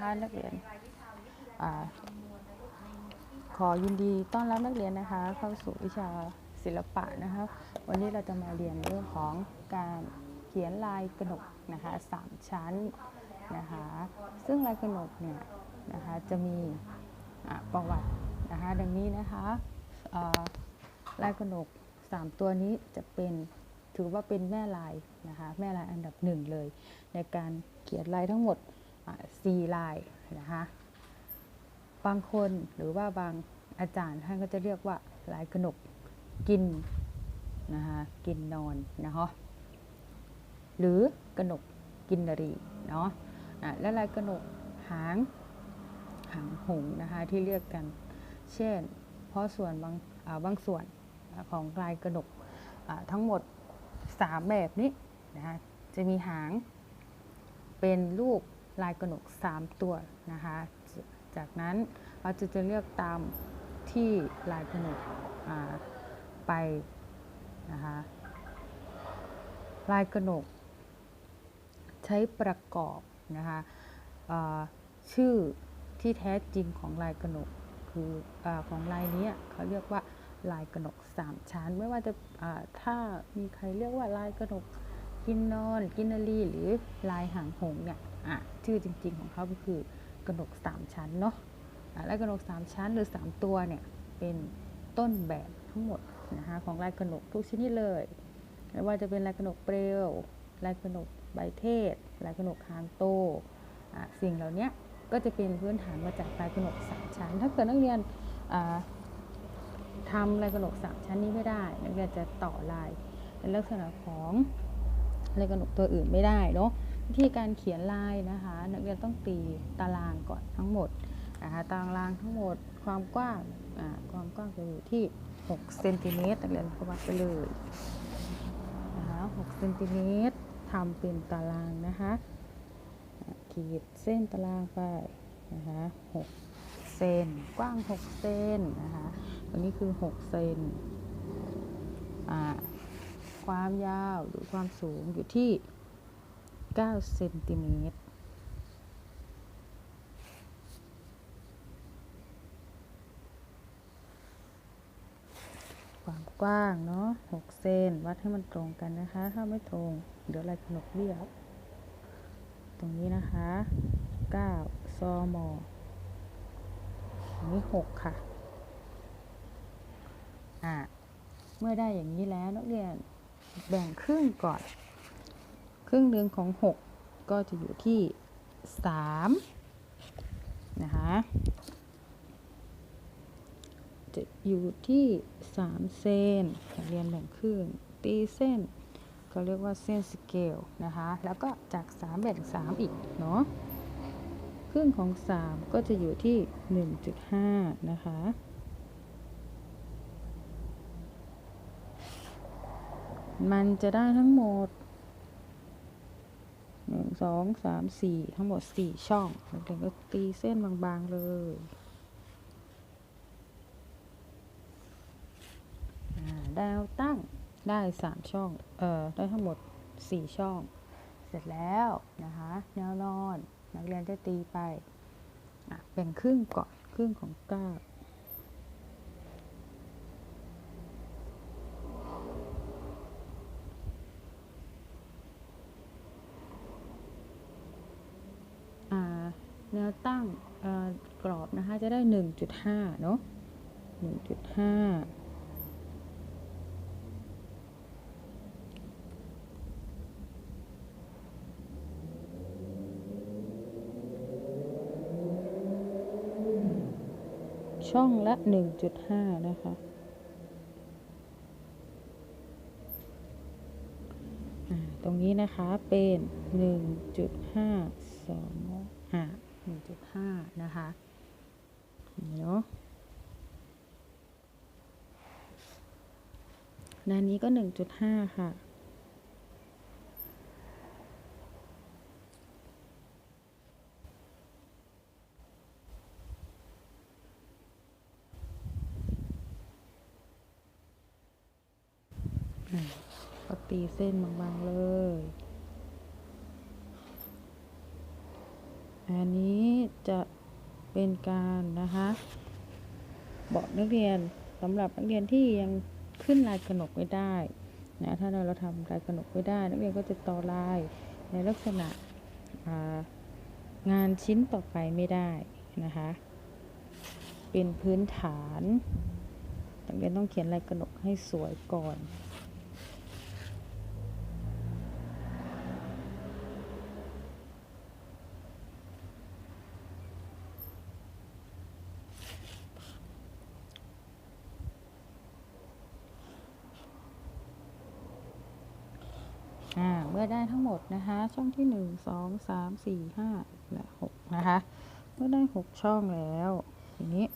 นะคะนักเรียนอขอยินดีต้อนรับนักเรียนนะคะ เข้าสู่วิชาศิลปะนะคะ วันนี้เราจะมาเรียนเรื่องของการเขียนลายกระหนกนะคะสามชั้นนะคะ ซึ่งลายกระหนกเนี่ยนะคะจะมีประวัตินะคะ ดังนี้นะคะลายกระหนกสามตัวนี้จะเป็นถือว่าเป็นแม่ลายนะคะแม่ลายอันดับหนึ่งเลย ในการเขียนลายทั้งหมด ลายนะคะบางคนหรือว่าบางอาจารย์ท่านก็จะเรียกว่าลายกระหนกกินนะคะกินนอนนะคะหรือกระหนกกินนรีเนาะะและลายกระหนกหางหางหงนะคะที่เรียกกัน เช่น เพราะส่วนบางาบางส่วนของลายกระหนกทั้งหมด 3 แบบนี้นะคะจะมีหางเป็นรูป ลายกระหนก 3 ตัวนะคะ จากนั้นเราจะจะเลือกตามที่ลายกระหนกไปนะคะลายกระหนก ใช้ประกอบนะคะชื่อที่แท้จริงของลายกระหนกคืออของลายนี้เขาเรียกว่าลายกระหนกสามชั้น ไม่ว่าจะอ่าถ้ามีใครเรียกว่าลายกระหนกกินนอน กินนารีหรือลายหางหงส์เนี่ย ชื่อจริง ๆ ของเขาก็คือกระหนกสามชั้นเนาะลายกระหนกสามชั้นหรือสามตัวเนี่ยเป็นต้นแบบทั้งหมดนะคะของลายกระหนกทุกชนิดเลยไม่ว่าจะเป็นลายกระหนกเปลวลายกระหนกใบเทศลายกระหนกหางโตสิ่งเหล่านี้ก็จะเป็นพื้นฐานมาจากลายกระหนกสามชั้น ถ้าเกิดนักเรียนทำลายกระหนกสามชั้นนี้ไม่ได้ นักเรียนจะต่อลายในลักษณะของลายกระหนกตัวอื่นไม่ได้เนาะ วิธีการเขียนลายนะคะนักเรียนต้องตีตารางก่อนทั้งหมดนะคะตารางทั้งหมดความกว้างความกว้างจะอยู่ที่6เซนติเมตรนักเรียนก็วัดไปเลยนะคะ6เซนติเมตรทำเป็นตารางนะคะขีดเส้นตารางไปนะคะ6เซนกว้าง 6 เซนนะคะตัวนี้คือ 6 เซนความยาวหรือความสูงอยู่ที่ 9เซนติเมตรความกว้างเนาะ6เซนวัดให้มันตรงกันนะคะ ถ้าไม่ตรง เดี๋ยวลายขนกเบี้ยว ตรงนี้นะคะ 9 ซอมออันนี้ 6 ค่ะ อ่าเมื่อได้อย่างนี้แล้วนักเรียนแบ่งครึ่งก่อน ครึ่งหนึ่งของ 6 ก็จะอยู่ที่3นะคะจะอยู่ที่ 3เซนเรียนแบ่งครึ่งตีเส้นก็เรียกว่าเส้นสเกลนะคะ แล้วก็จาก 3 แบ่ง 3 อีกเนาะครึ่งของ 3 ก็จะอยู่ที่ 1.5 นะคะมันจะได้ทั้งหมด 1 2 3 4ทั้งหมด4ช่องเรียนก็ตีเส้นบางๆเลยอ่าดาวตั้งได้3ช่อง เอ่อ ได้ทั้งหมด4ช่อง เสร็จแล้วนะคะ แนวนอน นักเรียนจะตีไปอะแบ่งครึ่งก่อน ครึ่งของ9อ่า แนวตั้งเอ่อกรอบนะคะ จะได้ 1.5 เนาะ1.5ช่องละ 1.5 นะคะ ตรงนี้นะคะเป็น 1.5 2อ่า1.5 นะคะ เนาะด้านนี้ก็ 1.5ค่ะอะ ก็ตีเส้นบางๆเลย อันนี้จะ เป็นการนะคะบอกนักเรียนสำหรับนักเรียนที่ยังขึ้นลายกระหนกไม่ได้นะถ้าเราเราทำลายกระหนกไม่ได้ นักเรียนก็จะต่อลายในลักษณะางานชิ้นต่อไปไม่ได้นะคะเป็นพื้นฐานนักเรียนต้องเขียนลายกระหนกให้สวยก่อน อ่า เมื่อได้ทั้งหมดนะคะ ช่องที่หนึ่งสองสามสี่ห้าและหกนะคะ เมื่อได้หกช่องแล้วทีนี้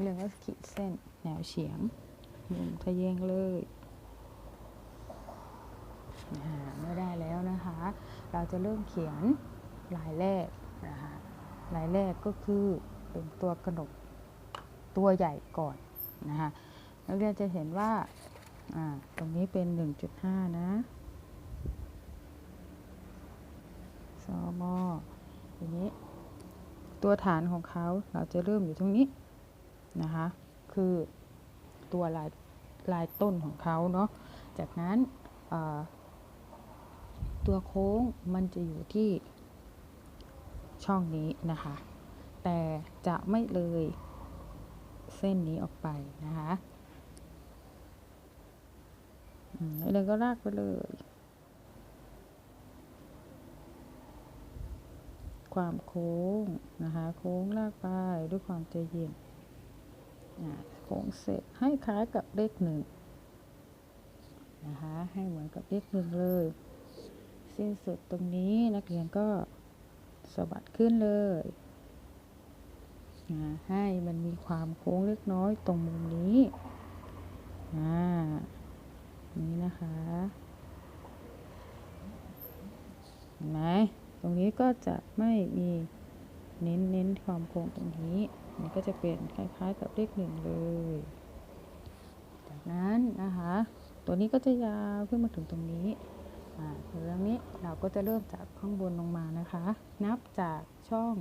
เรื่องก็ขีดเส้นแนวเฉียงมุมทะแยงเลยเมื่อได้แล้วนะคะ เราจะเริ่มเขียนลายแรกนะคะลายแรกก็คือเป็นตัวกระหนกตัวใหญ่ก่อนนะคะนักเรียนจะเห็นว่าอ่าตรงนี้เป็น 1.5 นะ สมอทีนี้ ตัวฐานของเขาเราจะเริ่มอยู่ตรงนี้นะคะ คือตัวลายลายต้นของเขาเนาะ จากนั้นตัวโค้งมันจะอยู่ที่ช่องนี้นะคะ แต่จะไม่เลยเส้นนี้ออกไปนะคะอืมแล้วเดินก็ลากไปเลย ความโค้งนะคะ โค้งลากไปด้วยความใจเย็นโค้งเสร็จให้คล้ายกับเลขหนึ่งนะคะให้เหมือนกับเลขหนึ่งเลย สิ้นสุดตรงนี้นักเรียนก็สะบัดขึ้นเลยนะให้มันมีความโค้งเล็กน้อยตรงมุมนี้อ่านี้นะคะเห็นไหม ตรงนี้ก็จะไม่มีเน้นเน้นความโค้งตรงนี้ มันก็จะเป็นคล้ายๆกับเลขหนึ่งเลย จากนั้นนะคะ ตัวนี้ก็จะยาวขึ้นมาถึงตรงนี้อ่าเรื่องนี้เราก็จะเริ่มจากข้างบนลงมานะคะ นับจากช่อง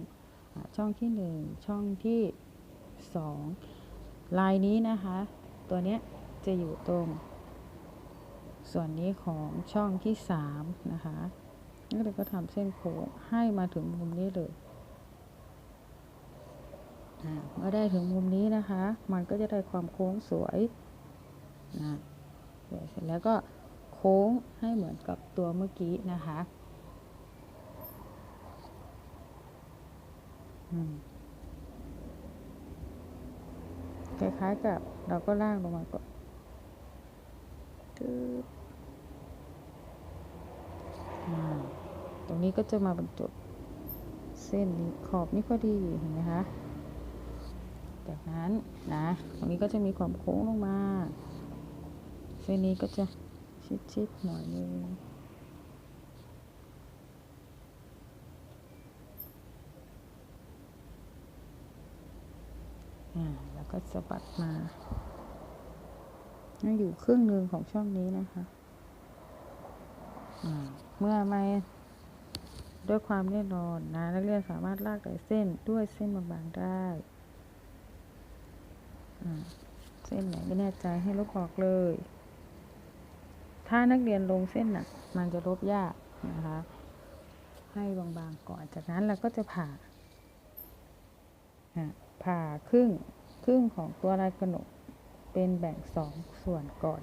อาช่องที่หนึ่งช่องที่สองลายนี้นะคะ ตัวเนี้ยจะอยู่ตรง ส่วนนี้ของช่องที่สามนะคะ นักเรียนก็ทำเส้นโค้งให้มาถึงมุมนี้เลยอ่าเมื่อได้ถึงมุมนี้นะคะ มันก็จะได้ความโค้งสวยนะสวยเสร็จแล้วก็โค้งให้เหมือนกับตัวเมื่อกี้นะคะอืมคล้ายๆกับเราก็ลากลงมาก่อนตึ๊บ อ่าต รงนี้ก็จะมาบรรจบเส้นนี้ขอบนี่พอดีเห็นไหมคะจากนั้นนะตรงนี้ก็จะมีความโค้งลงมา เส้นนี้ก็จะชิดๆหน่อยนึงแล้วก็สะบัดมาอยู่ครึ่งหนึ่งของช่องนี้นะคะ เมื่อไม่ ด้วยความแน่นอนนะนักเรียนสามารถลากหลายเส้นด้วยเส้นบางๆได้เส้นไหนไม่แน่ใจให้ลบออกเลย ถ้านักเรียนลงเส้นหนักมันจะลบยากนะคะ ให้บางๆก่อนจากนั้นเราก็จะผ่าผ่าครึ่งครึ่งของตัวลายกระหนกเป็นแบ่งสองส่วนก่อน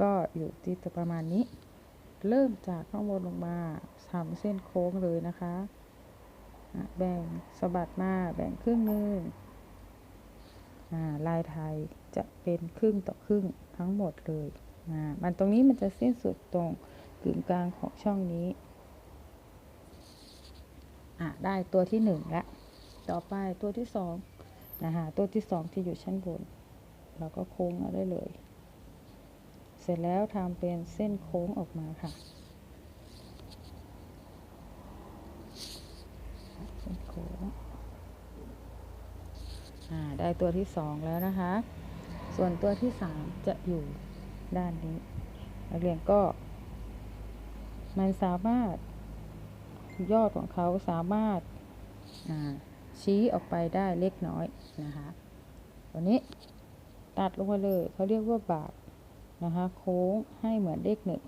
ก็อยู่ที่ประมาณนี้ เริ่มจากข้างบนลงมาทำเส้นโค้งเลยนะคะ แบ่งสะบัดมาแบ่งครึ่งหนึ่งอ่าลายไทยจะเป็นครึ่งต่อครึ่งทั้งหมดเลย มันตรงนี้มันจะสิ้นสุดตรงกึ่งกลางของช่องนี้ ได้ตัวที่หนึ่งล้วต่อไปตัวที่สองนะคะตัวที่สองที่อยู่ชั้นบน เราก็โค้งเอาได้เลย ร็จแล้วทำเป็นเส้นโค้งออกมาค่ะเส้นโค้งอ่าได้ตัวที่สองแล้วนะคะ ส่วนตัวที่สามจะอยู่ด้านนี้ นักเรียนก็ มันสามารถยอดของเขาสามารถาชี้ออกไปได้เล็กน้อยนะคะ ตัวนี้ตัดลงมาเลยเขาเรียกว่าบาก นะคะโค้งให้เหมือนเลขหนึ่ง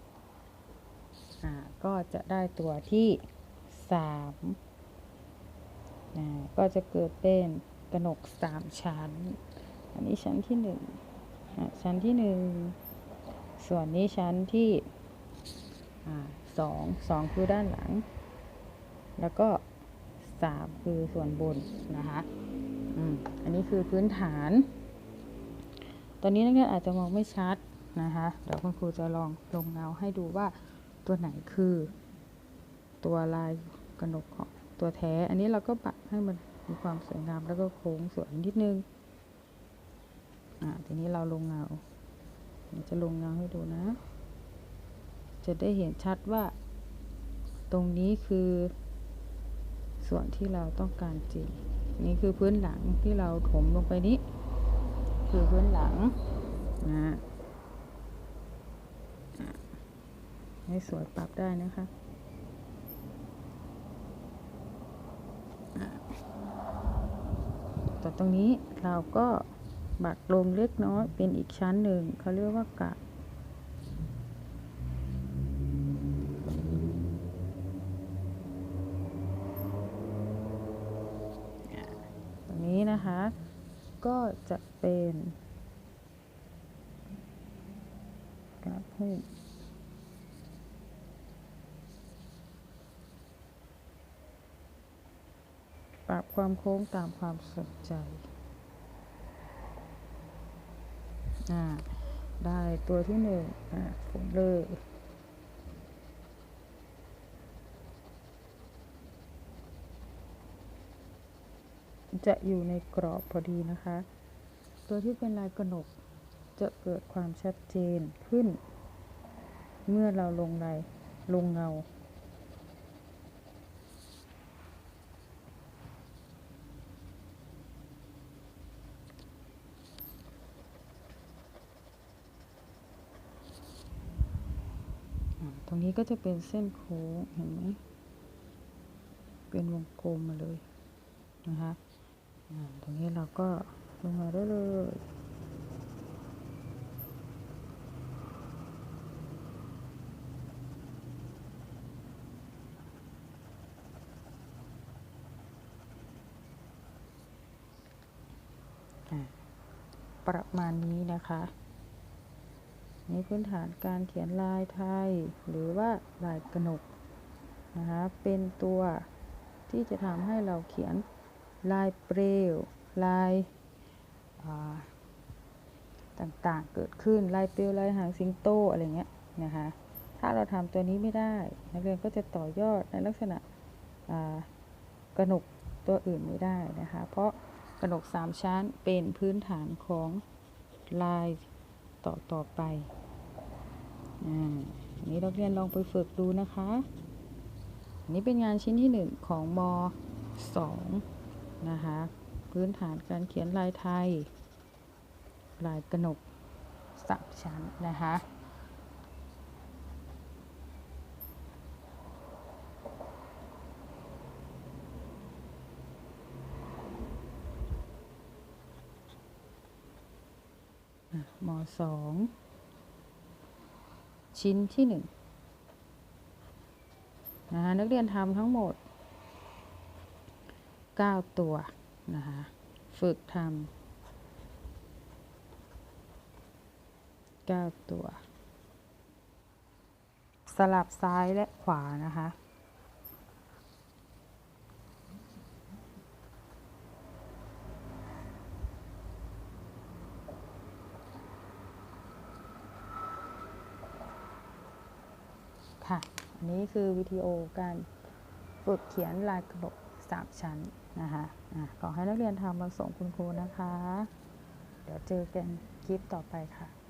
อ่าก็จะได้ตัวที่สามนะก็จะเกิดเป็นกระหนกสามชั้น อันนี้ชั้นที่หนึ่งอะชั้นที่หนึ่งส่วนนี้ชั้นที่อ่าสองสองคือด้านหลัง แล้วก็สามคือส่วนบนนะคะอืมอันนี้คือพื้นฐาน ตอนนี้นักเรียนอาจจะมองไม่ชัด นะคะเดี๋ยวคุณครูจะลองลงเงาให้ดูว่าตัวไหนคือ ตัวลายกระหนกของตัวแท้ อันนี้เราก็ปักให้มันมีความสวยงามแล้วก็โค้งสวยนิดนึงอ่าทีนี้เราลงเงาจะลงเงาให้ดูนะ จะได้เห็นชัดว่า ตรงนี้คือส่วนที่เราต้องการจริง นี่คือพื้นหลังที่เราถมลงไปนี้ คือพื้นหลังนะ ให้สวยปรับได้นะคะอะแต่ตรงนี้เราก็บักลงเล็กน้อยเป็นอีกชั้นหนึ่งเขาเรียกว่ากะตรงนี้นะคะ ก็จะเป็นกราฟหุ้มปรับ ความโค้งตามความสนใจ ได้ตัวที่หนึ่งอ่าผมเลยจะอยู่ในกรอบพอดีนะคะ ตัวที่เป็นลายกระหนกจะเกิดความชัดเจนขึ้น เมื่อเราลงลายลงเงา รงนี้ก็จะเป็นเส้นโค้งเห็นไหมเป็นวงกลมมาเลยนะคะตรงนี้เราก็ลงมาได้เลยประมาณนี้นะคะ นี่พื้นฐานการเขียนลายไทย หรือว่าลายกระหนกนะคะเป็นตัวที่จะทำให้เราเขียนลายเปลวลายอ่าต่างๆเกิดขึ้นลายเปลวลายหางสิงโตอะไรเงี้ยนะคะถ้าเราทำตัวนี้ไม่ได้ นักเรียนก็จะต่อยอดในลักษณะกระหนกตัวอื่นไม่ได้นะคะเพราะกระหนกสามชั้นเป็นพื้นฐานของลายต่อต่อไป อ่าอันนี้นักเรียนลองไปฝึกดูนะคะ อันนี้เป็นงานชิ้นที่หนึ่งของมสองนะคะ พื้นฐานการเขียนลายไทย ลายกระหนกสามชั้นนะคะอะมสอง ชิ้นที่หนึ่งนะคะนักเรียนทำทั้งหมด 9 ตัวนะคะฝึกทำ9ตัว สลับซ้ายและขวานะคะค่ะ อัน นี้คือวิดีโอการฝึกเขียนลายกระหนกสามชั้นนะคะอะขอให้นักเรียนทำมาส่งคุณครูนะคะ เดี๋ยวเจอกันคลิปต่อไปค่ะ